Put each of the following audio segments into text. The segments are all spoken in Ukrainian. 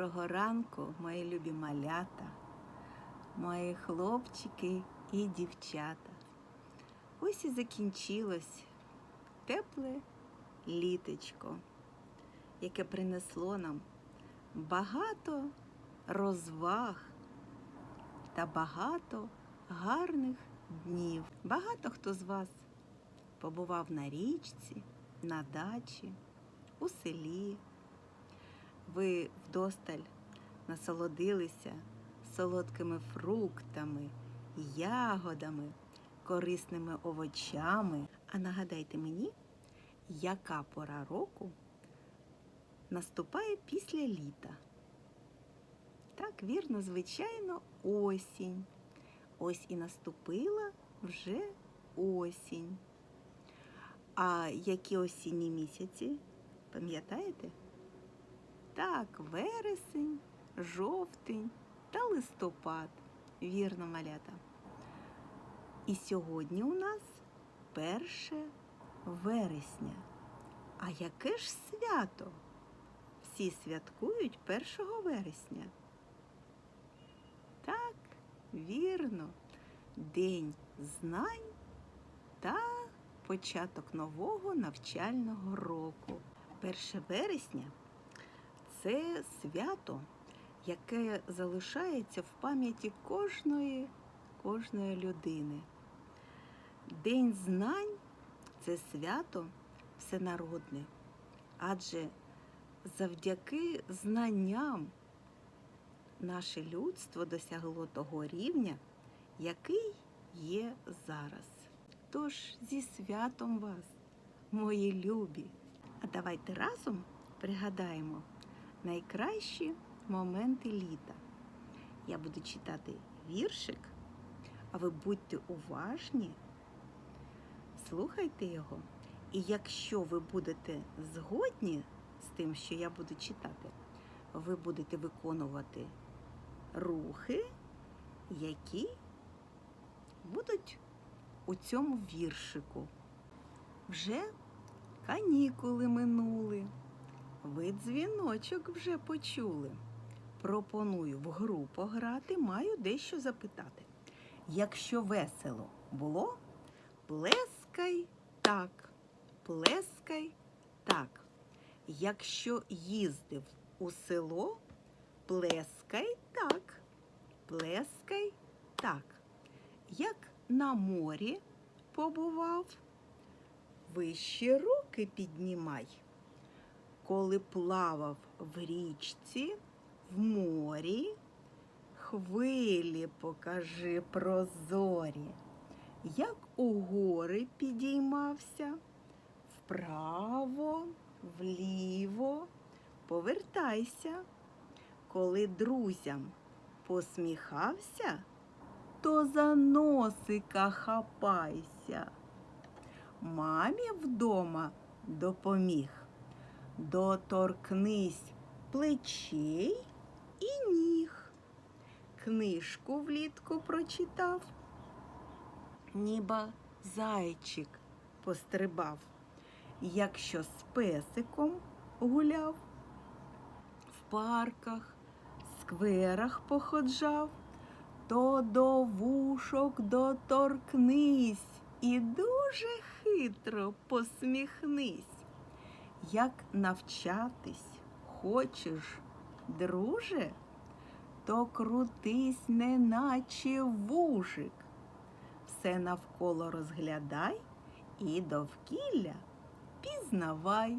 Доброго ранку, мої любі малята, мої хлопчики і дівчата. Ось і закінчилось тепле літочко, яке принесло нам багато розваг та багато гарних днів. Багато хто з вас побував на річці, на дачі, у селі. Ви вдосталь насолодилися солодкими фруктами, ягодами, корисними овочами. А нагадайте мені, яка пора року наступає після літа? Так, вірно, звичайно, осінь. Ось і наступила вже осінь. А які осінні місяці? Пам'ятаєте? Так, вересень, жовтень та листопад. Вірно, малята. І сьогодні у нас 1 вересня. А яке ж свято? Всі святкують 1 вересня. Так, вірно, День знань та початок нового навчального року. 1 вересня це свято, яке залишається в пам'яті кожної, кожної людини. День знань це свято всенародне, адже завдяки знанням наше людство досягло того рівня, який є зараз. Тож зі святом вас, мої любі! А давайте разом пригадаємо найкращі моменти літа. Я буду читати віршик, а ви будьте уважні, слухайте його. І якщо ви будете згодні з тим, що я буду читати, ви будете виконувати рухи, які будуть у цьому віршику. Вже канікули минули. Ви дзвіночок вже почули. Пропоную в гру пограти, маю дещо запитати. Якщо весело було, плескай так, плескай так. Якщо їздив у село, плескай так, плескай так. Як на морі побував, вище руки піднімай коли плавав в річці, в морі, хвилі покажи прозорі, як у гори підіймався, вправо, вліво, повертайся, коли друзям посміхався, то за носика хапайся. Мамі вдома допоміг доторкнись плечей і ніг. Книжку влітку прочитав, ніба зайчик пострибав, якщо з песиком гуляв, в парках, скверах походжав, то до вушок доторкнись і дуже хитро посміхнись. Як навчатись хочеш, друже, то крутись, неначе вужик. Все навколо розглядай і довкілля пізнавай.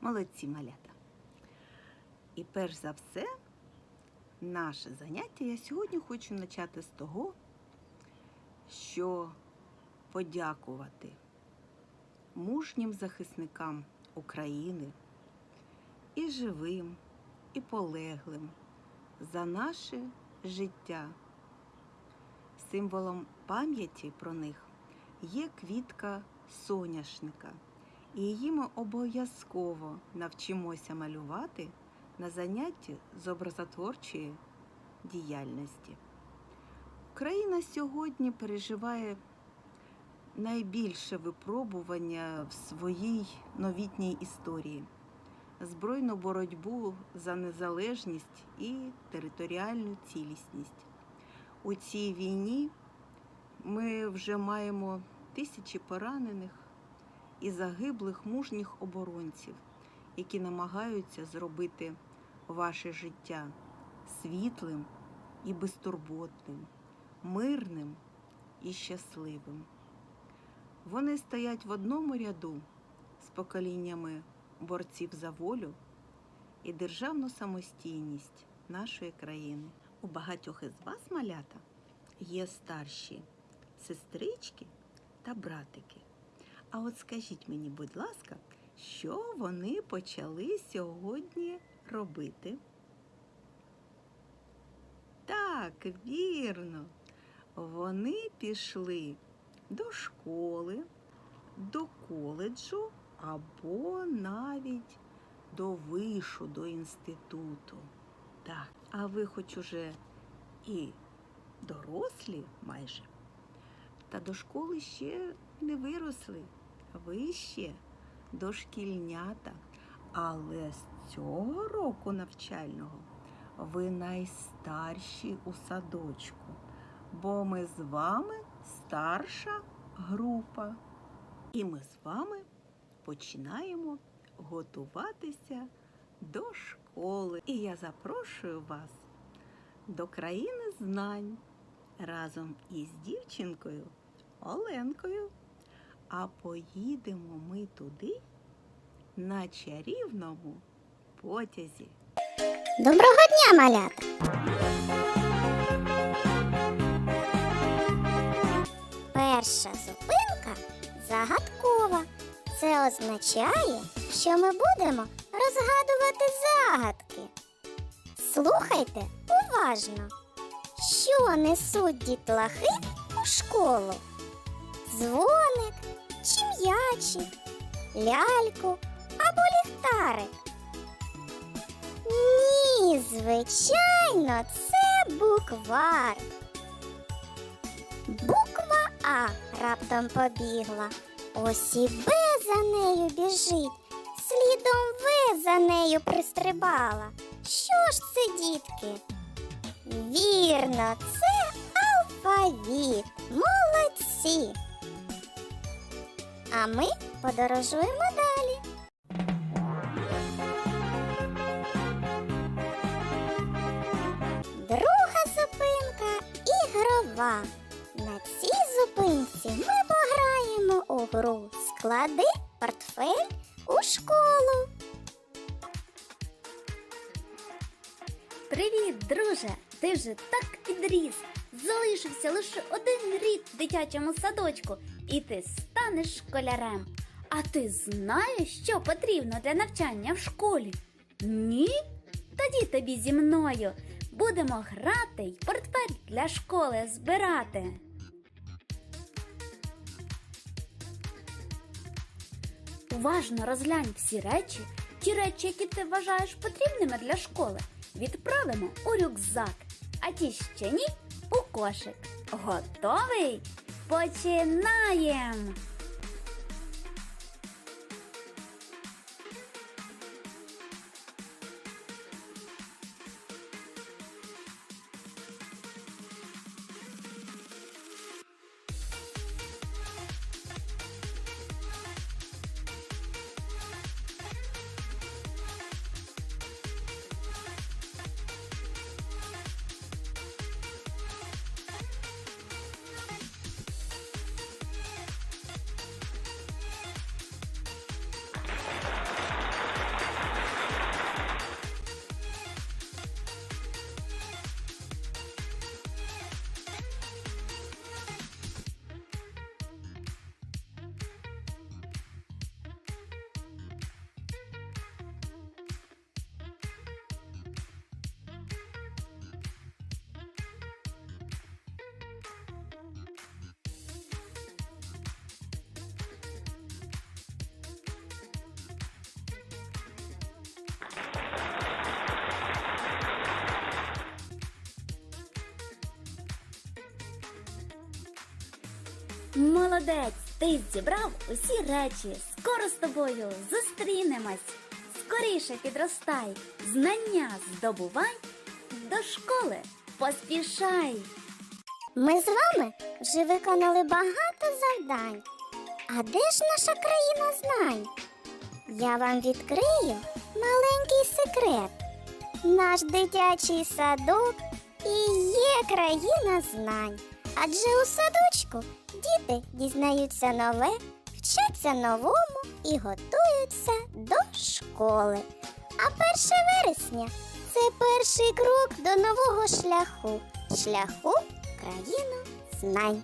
Молодці малята. І перш за все, наше заняття я сьогодні хочу почати з того, що подякувати мужнім захисникам. України і живим, і полеглим за наше життя. Символом пам'яті про них є квітка соняшника, і її ми обов'язково навчимося малювати на занятті з образотворчої діяльності. Україна сьогодні переживає найбільше випробування в своїй новітній історії. збройну боротьбу за незалежність і територіальну цілісність. У цій війні ми вже маємо тисячі поранених і загиблих мужніх оборонців, які намагаються зробити ваше життя світлим і безтурботним, мирним і щасливим. Вони стоять в одному ряду з поколіннями борців за волю і державну самостійність нашої країни. У багатьох із вас, малята, є старші сестрички та братики. А от скажіть мені, будь ласка, що вони почали сьогодні робити? Так, вірно. Вони пішли до школи, до коледжу або навіть до вишу, до інституту. Так, а ви хоч уже і дорослі майже, та до школи ще не виросли. Ви ще дошкільнята. Але з цього року навчального ви найстарші у садочку, бо ми з вами старша група. І ми з вами починаємо готуватися до школи. І я запрошую вас до країни знань разом із дівчинкою Оленкою. А поїдемо ми туди на чарівному потязі. Доброго дня, малята! Перша зупинка загадкова. Це означає, що ми будемо розгадувати загадки. Слухайте уважно, що несуть дітлахи у школу? Дзвоник чи м'ячик, ляльку або ліхтарик? Ні, звичайно, це буквар. А раптом побігла. Ось і Б за нею біжить, слідом В за нею пристрибала. Що ж це, дітки? Вірно, це алфавіт. Молодці. А ми подорожуємо далі. Друга зупинка ігрова. На цій гру Склади портфель у школу. Привіт, друже! Ти вже так підріс. Залишився лише один рік в дитячому садочку, і ти станеш школярем. А ти знаєш, що потрібно для навчання в школі? Ні? Тоді тобі зі мною будемо грати й портфель для школи збирати. Уважно розглянь всі речі, ті речі, які ти вважаєш потрібними для школи, відправимо у рюкзак, а ті ще ні у кошик. Готовий? Починаємо! Молодець, ти зібрав усі речі. Скоро з тобою зустрінемось. скоріше підростай, знання здобувай, до школи поспішай. Ми з вами вже виконали багато завдань. А де ж наша країна знань? Я вам відкрию маленький секрет. Наш дитячий садок і є країна знань. Адже у садочку діти дізнаються нове, вчаться новому і готуються до школи. А 1 вересня це перший крок до нового шляху шляху країну знань.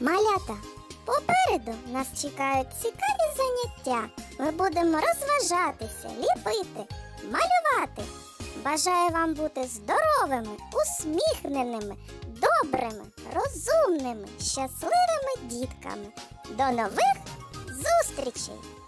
Малята, попереду нас чекають цікаві заняття. Ми будемо розважатися, ліпити, малювати. Бажаю вам бути здоровими, усміхненими, добрими, розумними, щасливими дітками. До нових зустрічей!